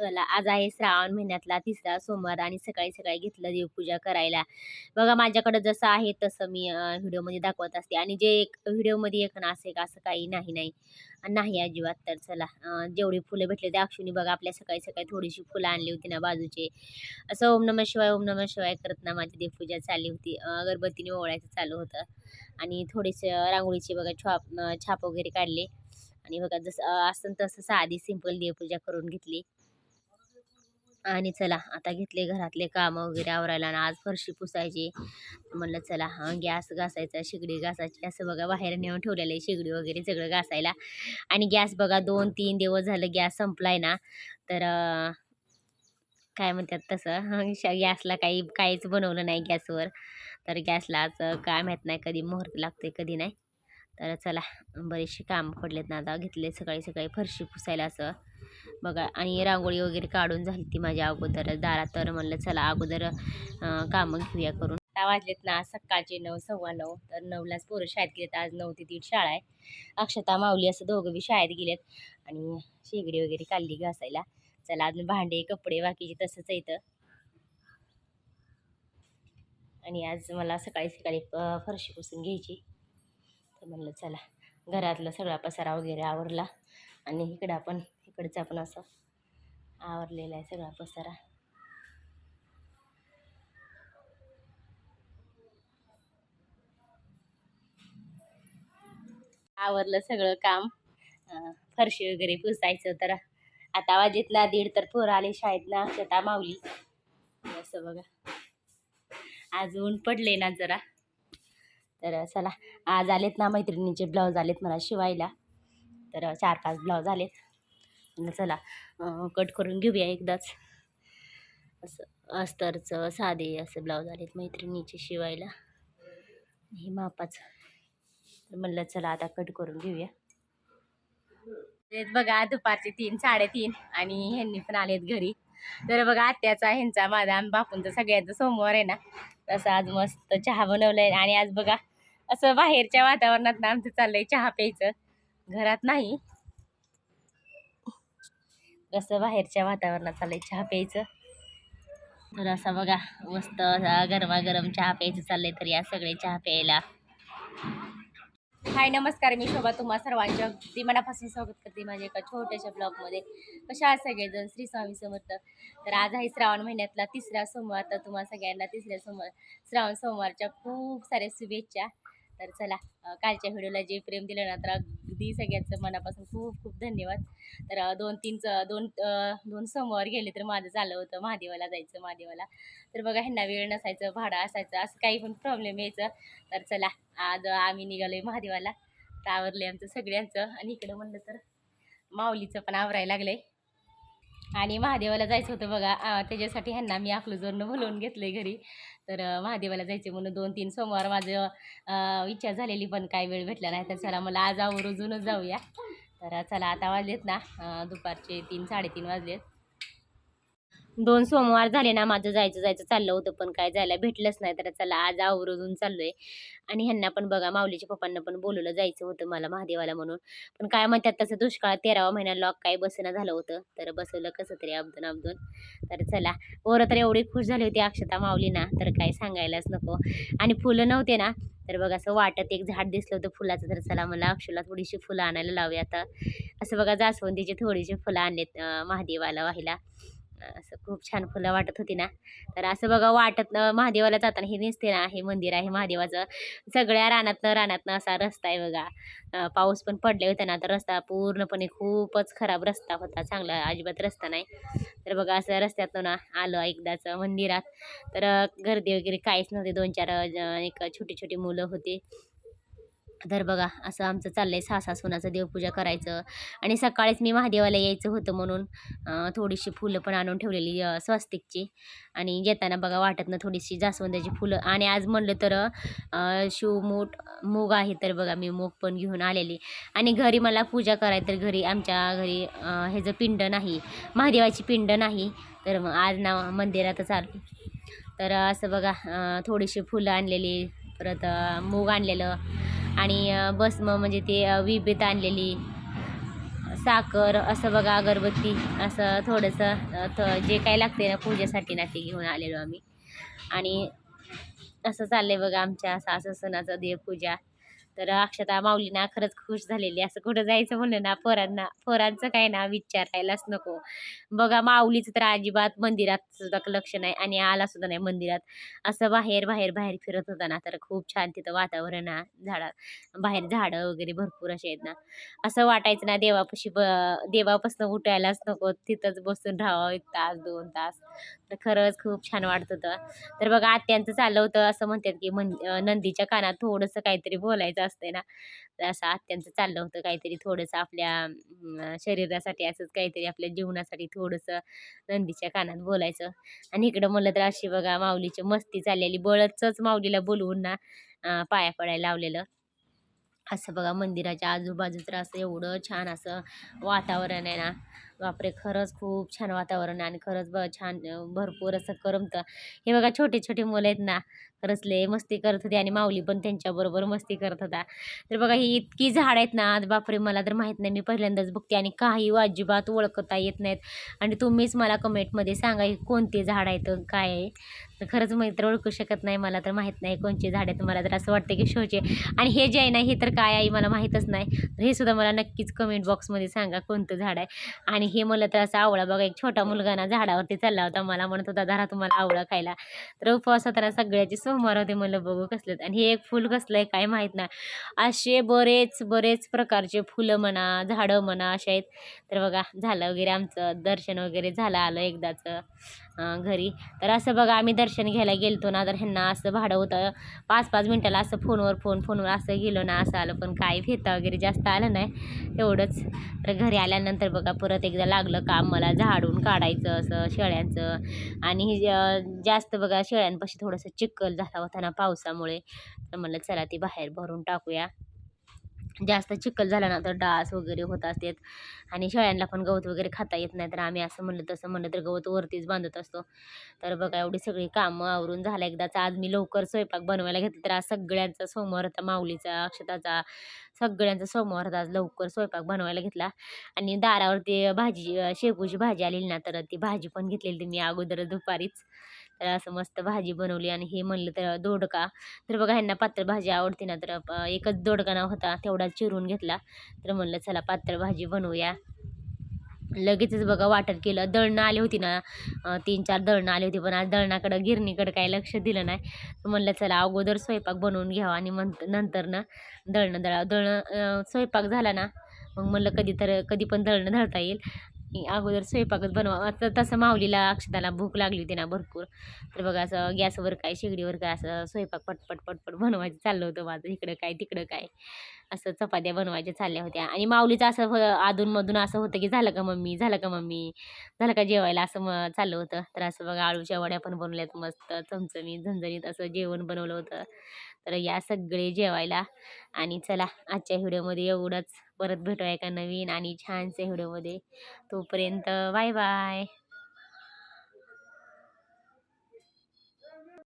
चला आज आहे श्रावण महिन्यातला तिसरा सोमवार आणि सकाळी सकाळी घेतलं देवपूजा करायला. बघा माझ्याकडं जसं आहे तसं मी व्हिडिओमध्ये दाखवत असते. आणि जे एक व्हिडिओमध्ये एक ना असं एक असं काही नाही नाही. आणि नाही अजिबात तर चला जेवढी फुलं भेटले ते अक्षुनी बघा आपल्या सकाळी सकाळी थोडीशी फुलं आणली होती ना बाजूचे. असं ओम नम शिवाय ओम नम शिवाय करत ना माझी देवपूजा चालली होती. अगरबत्तीने ओवळायचं चालू होतं. आणि थोडेसे रांगोळीचे बघा छाप छाप वगैरे काढले. आणि बघा जसं असं तसं साधी सिंपल देवपूजा करून घेतली. आणि चला आता घेतले घरातले कामं वगैरे आवरायला आणि आज फरशी पुसायची. म्हणलं चला गॅस घासायचा शेगडी घासायची असं बघा बाहेर नेऊन ठेवलेलं आहे शेगडी वगैरे सगळं घासायला. आणि गॅस बघा दोन तीन दिवस झालं गॅस संपलाय ना तर काय म्हणतात तसं श- गॅसला काही काहीच बनवलं नाही गॅसवर. तर गॅसला आज काय माहीत नाही कधी मुहूर्त लागते कधी नाही. तर चला बरेचसे काम पडलेत ना आता घेतले सकाळी सकाळी फरशी पुसायला असं. बघा आणि रांगोळी वगैरे काढून झाली ती माझ्या अगोदर. दारात तर म्हणलं चला अगोदर कामं घेऊया करून. आता वाजलेत ना सकाळचे नऊ सव्वा नऊ. तर नऊलाच पोरं शाळेत गेलेत. आज नऊ ते दीड शाळा आहे. अक्षता माऊली असं दोघं बी शाळेत गेलेत. आणि शेगडी वगैरे काढली घासायला. चला अजून भांडे कपडे बाकीचे तसंच आहे आणि आज मला सकाळी सकाळी फरशी पुसून घ्यायची. तर म्हणलं चला घरातला सगळा पसारा वगैरे आवरला. आणि इकडं आपण इकडचा पण असं आवरलेला आहे सगळा पसारा. आवरलं सगळं काम. फरशी वगैरे पुसायचं तर आता वाजेतला दीड तर पोर आले शाळेत ना अक्षता मावली असं बघा. आज ऊन पडले ना जरा. तर चला आज आलेत ना मैत्रिणीचे ब्लाऊज आलेत मला शिवायला. तर चार पाच ब्लाऊज आलेत. चला कट करून घेऊया एकदाच. असं अस्तरचं साधे असं ब्लाऊज आलेत मैत्रिणीचे शिवायला. हे मापाचं. तर म्हणलं चला आता कट करून घेऊया. तेच बघा दुपारचे तीन साडेतीन आणि ह्यांनी पण आलेत घरी. तर बघा आत्याचा ह्यांचा माझा आम बापूंचा सगळ्यांचा सोमवार आहे ना. तसं आज मस्त चहा बनवलाय आणि आज बघा असं बाहेरच्या वातावरणात ना आमचं चाललंय चहा प्यायचं. घरात नाही. कसं बाहेरच्या वातावरणात चाललंय चहा प्यायचं? तर असं बघा मस्त गरमागरम चहा प्यायचं चाललंय तर या सगळे चहा प्यायला. हाय नमस्कार मी शोभा तुम्हा सर्वांच्या अगदी मनापासून स्वागत करते माझ्या एका छोट्याशा ब्लॉगमध्ये. कशा आहात सगळेजण? श्री स्वामी समर्थ. तर आज आहे श्रावण महिन्यातला तिसरा सोमवार तर तुम्हा सगळ्यांना तिसऱ्या सोमवार श्रावण सोमवारच्या खूप साऱ्या शुभेच्छा. तर चला कालच्या व्हिडिओला जे प्रेम दिलं ना तर अगदी सगळ्यांचं मनापासून खूप खूप धन्यवाद. तर दोन तीन दोन दोन सोमवार गेले तर माझं झालं होतं महादेवाला जायचं महादेवाला. तर बघा ह्यांना वेळ नसायचं भाडं असायचं असं काही पण प्रॉब्लेम यायचं. तर चला आज आम्ही निघालो आहे महादेवाला. तर आवरले आमचं सगळ्यांचं. आणि इकडं म्हणलं तर माऊलीचं पण आवरायला लागलं आहे आणि महादेवाला जायचं होतं बघा. त्याच्यासाठी ह्यांना मी अकलूजवरनं बोलवून आहे घरी. तर महादेवाला जायचे म्हणून दोन तीन सोमवार माझं इच्छा झालेली पण काय वेळ भेटला नाही. तर चला मला आज आवर्जूनच जाऊया. तर चला आता वाजलेत ना दुपारचे तीन साडेतीन वाजलेत. दोन सोमवार झाले ना माझं जायचं जायचं चाललं होतं पण काय जायला भेटलंच नाही तर चला आज आवरून चाललोय. आणि ह्यांना पण बघा माऊलीच्या पप्पांना पण बोलवलं जायचं होतं मला महादेवाला म्हणून. पण काय म्हणतात तसं दुष्काळ तेरावा महिना लॉक काय बसणं झालं होतं तर बसवलं कसं तरी अब्दून अब्दून तर चला पोरं तर एवढी खुश झाली होती अक्षता माऊली ना तर काय सांगायलाच नको. आणि फुलं नव्हते ना तर बघा असं वाटत एक झाड दिसलं होतं फुलाचं तर चला मला अक्षला थोडीशी फुलं आणायला लावूया आता. असं बघा जास्वंदीची थोडीशी फुलं आणलेत महादेवाला व्हायला. असं खूप छान फुलं वाटत होती ना. तर असं बघा वाटत महादेवाला जाताना हे दिसते ना हे मंदिर आहे महादेवाचं. सगळ्या रानातनं रानातनं असा रस्ता आहे बघा. पाऊस पण पडले होते ना तर रस्ता पूर्णपणे खूपच खराब रस्ता होता. चांगला अजिबात रस्ता नाही. तर बघा असं रस्त्यातून ना आलं एकदाच मंदिरात. तर गर्दी वगैरे काहीच नव्हते. दोन चार एक छोटी छोटी मुलं होती. तर बघा असं आमचं चाललं चाललंय सहा सुनाचं देवपूजा करायचं. आणि सकाळीच मी महादेवाला यायचं होतं म्हणून थोडीशी फुलं पण आणून ठेवलेली स्वस्तिकची. आणि येताना बघा वाटतनं थोडीशी जास्वंदाची फुलं. आणि आज म्हणलं तर शिव शिवमूठ मूग आहे तर बघा मी मूग पण घेऊन आलेली. आणि घरी मला पूजा करायची तर घरी आमच्या घरी ह्याचं पिंड नाही महादेवाची पिंड नाही तर मग आज ना मंदिरातच आलो तर असं बघा थोडीशी फुलं आणलेली परत मूग आणलेलं आणि बस मग म्हणजे ते विभेत आणलेली साखर असं बघा अगरबत्ती असं थोडंसं थ जे काही लागते ना पूजेसाठी ना ते घेऊन आलेलो आम्ही. आणि असं चाललंय बघा आमच्या सासू सणाचं देवपूजा. तर अक्षता माऊलीना खरंच खुश झालेली. असं कुठं जायचं म्हणलं ना पोरांना पोरांचं काय ना विचारायलाच नको. बघा माऊलीचं तर अजिबात मंदिरात सुद्धा लक्ष नाही आणि आला सुद्धा नाही मंदिरात. असं बाहेर बाहेर बाहेर फिरत होता ना तर खूप छान तिथं वातावरण झाडा बाहेर झाडं वगैरे भरपूर असे आहेत ना. असं वाटायचं ना देवापाशी ब देवापासून उठायलाच नको. तिथंच बसून राहावं एक तास दोन तास. तर खरंच खूप छान वाटत होतं. तर बघा आत्यांचं चाललं होतं असं म्हणतात की मन नंदीच्या कानात थोडंसं काहीतरी बोलायचं असते ना. तर असं आत्यांचं चाललं होतं काहीतरी थोडंसं आपल्या शरीरासाठी असंच काहीतरी आपल्या जीवनासाठी थोडंसं नंदीच्या कानात बोलायचं. आणि इकडं म्हणलं तर अशी बघा माऊलीची मस्ती चाललेली बळचच माऊलीला बोलवून ना पाया पडायला लावलेलं. असं बघा मंदिराच्या आजूबाजू तर असं एवढं छान असं वातावरण आहे ना. बापरे! खरंच खूप छान वातावरण आहे आणि खरंच ब छान भरपूर असं करमतं. हे बघा छोटे छोटे मुलं आहेत ना खरंच लय मस्ती करत होती आणि माऊली पण त्यांच्याबरोबर मस्ती करत होता तर बघा ही इतकी झाड आहेत ना आज बापरे! मला तर माहीत नाही मी पहिल्यांदाच बघते आणि काही अजिबात ओळखता येत नाहीत. आणि तुम्हीच मला कमेंटमध्ये सांगा ही कोणते झाड आहेत काय आहे? तर खरंच मी तर ओळखू शकत नाही मला तर माहीत नाही कोणचे झाड आहेत. मला तर असं वाटतं की शोचे. आणि हे जे आहे ना हे तर काय आहे मला माहीतच नाही. तर हे सुद्धा मला नक्कीच कमेंट बॉक्समध्ये सांगा कोणतं झाड आहे. आणि हे मला तर असं आवळा बघा एक छोटा मुलगा ना झाडावरती चालला होता. मला म्हणत होता धरा तुम्हाला आवळा खायला. तर उपवास होताना सगळ्याचे सोमवार होते म्हणलं बघू कसलेत आणि हे एक फुल कसलं आहे काय माहीत नाही. असे बरेच बरेच प्रकारचे फुलं म्हणा झाडं म्हणा असे आहेत. तर बघा झालं वगैरे आमचं. दर्शन वगैरे झालं आलं एकदाचं घरी. तर असं बघा आम्ही दर्शन घ्यायला गेलतो ना तर ह्यांना असं भाडं होतं. पाच पाच मिनटाला असं फोनवर फोन फोनवर असं गेलो ना असं आलं. पण काय फिरता वगैरे जास्त आलं नाही तेवढंच तर घरी आल्यानंतर बघा परत एकदा लागलं काम मला झाडून काढायचं असं शेळ्यांचं. आणि हे जास्त बघा शेळ्यांपाशी थोडंसं चिखल झाला होता ना पावसामुळे. तर म्हणलं चला ती बाहेर भरून टाकूया. जास्त चिखल झाला ना तर डास वगैरे होत असतात. आणि शेळ्यांना पण गवत वगैरे खाता येत नाही. तर आम्ही असं म्हणलं तसं म्हणलं तर गवत वरतीच बांधत असतो. तर बघा एवढी सगळी कामं आवरून झालं. एकदाच आज मी लवकर स्वयंपाक बनवायला घेतलं. तर आज सगळ्यांचा सोमवार होता. माऊलीचा अक्षताचा सगळ्यांचा सोमवार होता. आज लवकर स्वयंपाक बनवायला घेतला. आणि दारावरती भाजी शेपूची भाजी आलेली ना तर ती भाजी पण घेतलेली मी अगोदर दुपारीच. तर असं मस्त भाजी बनवली आणि हे म्हणलं तर दोडका. तर बघा ह्यांना पातळ भाजी आवडते ना तर एकच दोडका नाव होता तेवढा चिरून घेतला. तर म्हणलं चला पातळ भाजी बनवूया. लगेचच बघा वाटण केलं. दळणं आली होती ना तीन चार दळणं आली होती पण आज दळणाकडं गिरणीकडं काही लक्ष दिलं नाही. म्हणलं चला अगोदर स्वयंपाक बनवून घ्यावा आणि मग नंतर ना दळणं दळा दळणं स्वयंपाक झाला ना मग म्हणलं कधी तर कधी पण दळणं धळता येईल. अगोदर स्वयंपाकच बनवा. आता तसं माऊलीला अक्षताला भूक लागली होती ना भरपूर. तर बघा असं गॅसवर काय शेगडीवर काय असं स्वयंपाक पटपट पटपट बनवायचं चाललं होतं माझं. इकडं काय तिकडं काय. असं चपात्या बनवायच्या चालल्या होत्या. आणि माऊलीचं असं अधूनमधून असं होतं की झालं का मम्मी झालं का मम्मी झालं का जेवायला असं म चाललं होतं. तर असं बघा आळूच्या वड्या पण बनवल्यात मस्त चमचमीत झणझणीत असं जेवण बनवलं होतं. तर या सगळे जेवायला. आणि चला आजच्या व्हिडिओमध्ये एवढंच. परत भेटूया एका नवीन आणि छानसे व्हिडिओमध्ये. तोपर्यंत बाय बाय.